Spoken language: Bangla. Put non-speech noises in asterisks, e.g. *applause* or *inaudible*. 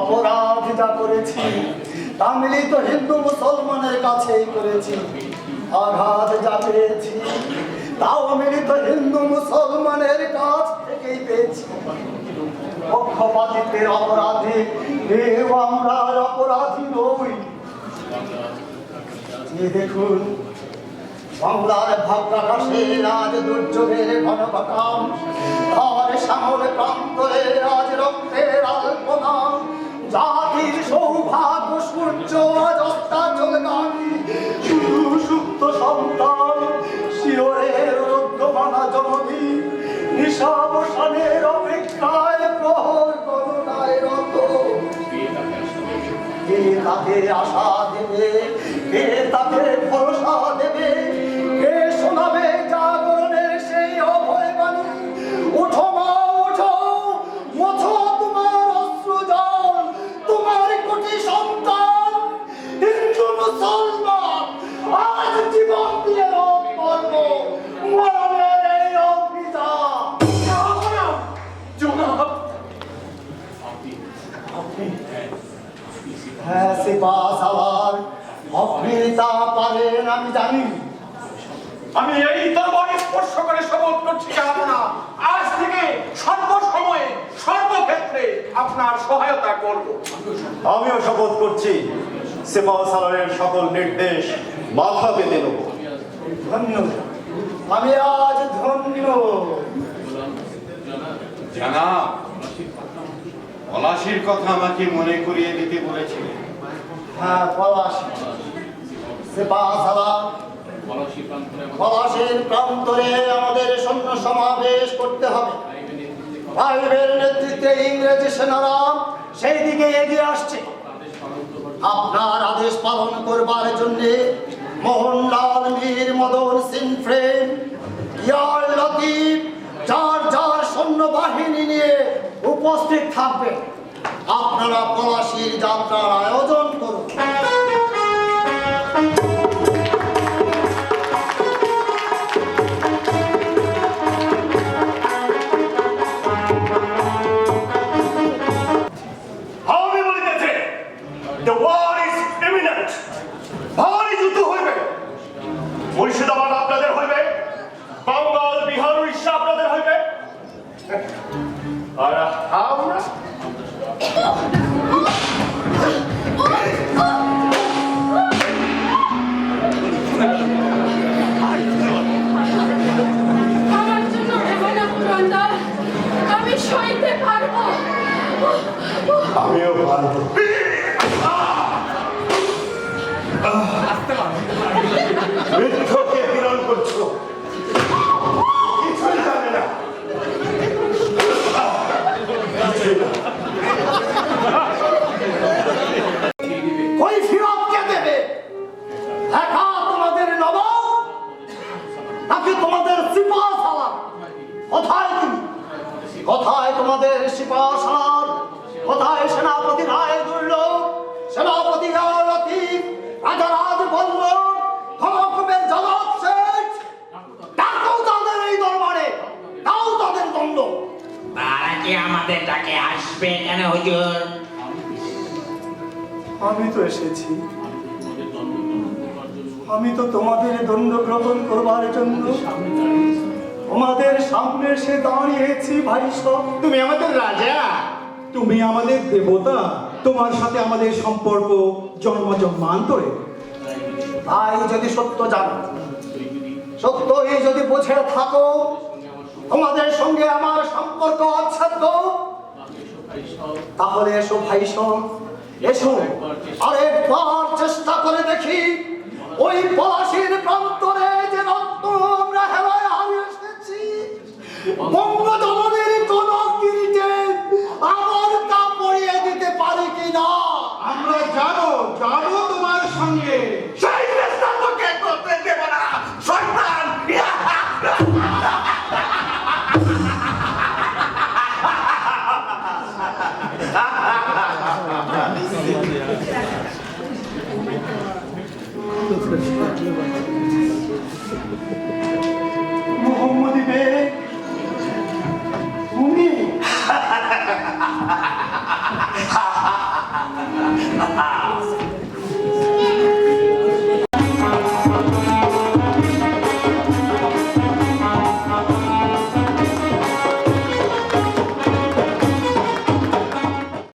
অপরাধ যা করেছি, তা মিলিত হিন্দু মুসলমানের কাছেই করেছি। আঘাত যা পেয়েছি, তাও মিলিত হিন্দু মুসলমানের কাছ থেকেই পেয়েছি। পক্ষপাতিত্বের অপরাধী কেউ আমরা অপরাধী নই। দেখুন, বাংলার ভাগ্যাকাশে আজ দুর্যোগের ঘন ঘটাম। আর সামনে প্রান্তরে আজ রক্তের আলপনা জাতির সৌভাগ্য সূর্য আজ অস্তাচলগামী শুধু সুপ্ত সন্তান শিওরের রুদ্ধমানা জননী নিশাবসানের অপেক্ষায় প্রহর করুণায় রত। কে তাকে আশা দেবে? কে তাকে ভরসা দেবে? অপ্রিয়তা পারেন আমি জানি। আমি এই দরবার স্পর্শ করে শপথ করছি যাব না আজ থেকে সর্বসময়ে সর্বক্ষেত্রে আপনার সহায়তা করব। আমিও শপথ করছি সেবা সালারের সকল নির্দেশ মাথা পেতে নেব। ধন্য। আমি আজ ধন্য। জানা পলাশির কথা আমাকে মনে করিয়ে দিতে বলেছিলেন। হ্যাঁ পলাশ। পলাশের প্রান্তরে আমাদের সৈন্য সমাবেশ করতে হবে। ভাইবের নেতৃত্বে ইংরেজি সেনারা সেই দিকে এগিয়ে আসছে। আপনার আদেশ পালন করবার জন্য মোহনলাল মীর মদন সিং ফ্রেম, ইয়ার লতিফ, যার যার সৈন্যবাহিনী নিয়ে উপস্থিত থাকবে আপনারা পলাশির যাত্রার আয়োজন সইতে পারব। আমিও পারব। বৃদ্ধকে কোথায় তোমাদের সিপাহ সালার কোথায় সেনাপতি রায় দুর্লভ? সেনাপতি লতিফ রাজা রাজ বল্ল জগৎ শেঠ। ডাকো তাদের এই দরবারে দাও তাদের দণ্ড। তারা কি আমাদের ডাকে আসবে কেন হুজুর? আমি তো এসেছি। আমি তো তোমাদের দণ্ড গ্রহণ করবার জন্য। তোমাদের সামনে এসে দাঁড়িয়েছি ভাই সব। তুমি আমাদের রাজা। তুমি আমাদের দেবতা। তোমার সাথে আমাদের সম্পর্ক জন্ম জন্মান্তরে। তাই যদি সত্য জানো সত্যই যদি বুঝে থাকো তোমাদের সঙ্গে আমার সম্পর্ক অচ্ছেদ্য। তাহলে এসো ভাই সব এসো। আরেকবার চেষ্টা করে দেখি ওই পলাশির প্রান্তরে বঙ্গজননীর কোন কিরিটে আমার তা পরিয়ে দিতে পারি কিনা? আমরা যাব যাব তোমার সঙ্গে। সেই চেষ্টা করতে দেব না। শয়তান মোহাম্মদ বেগ *laughs*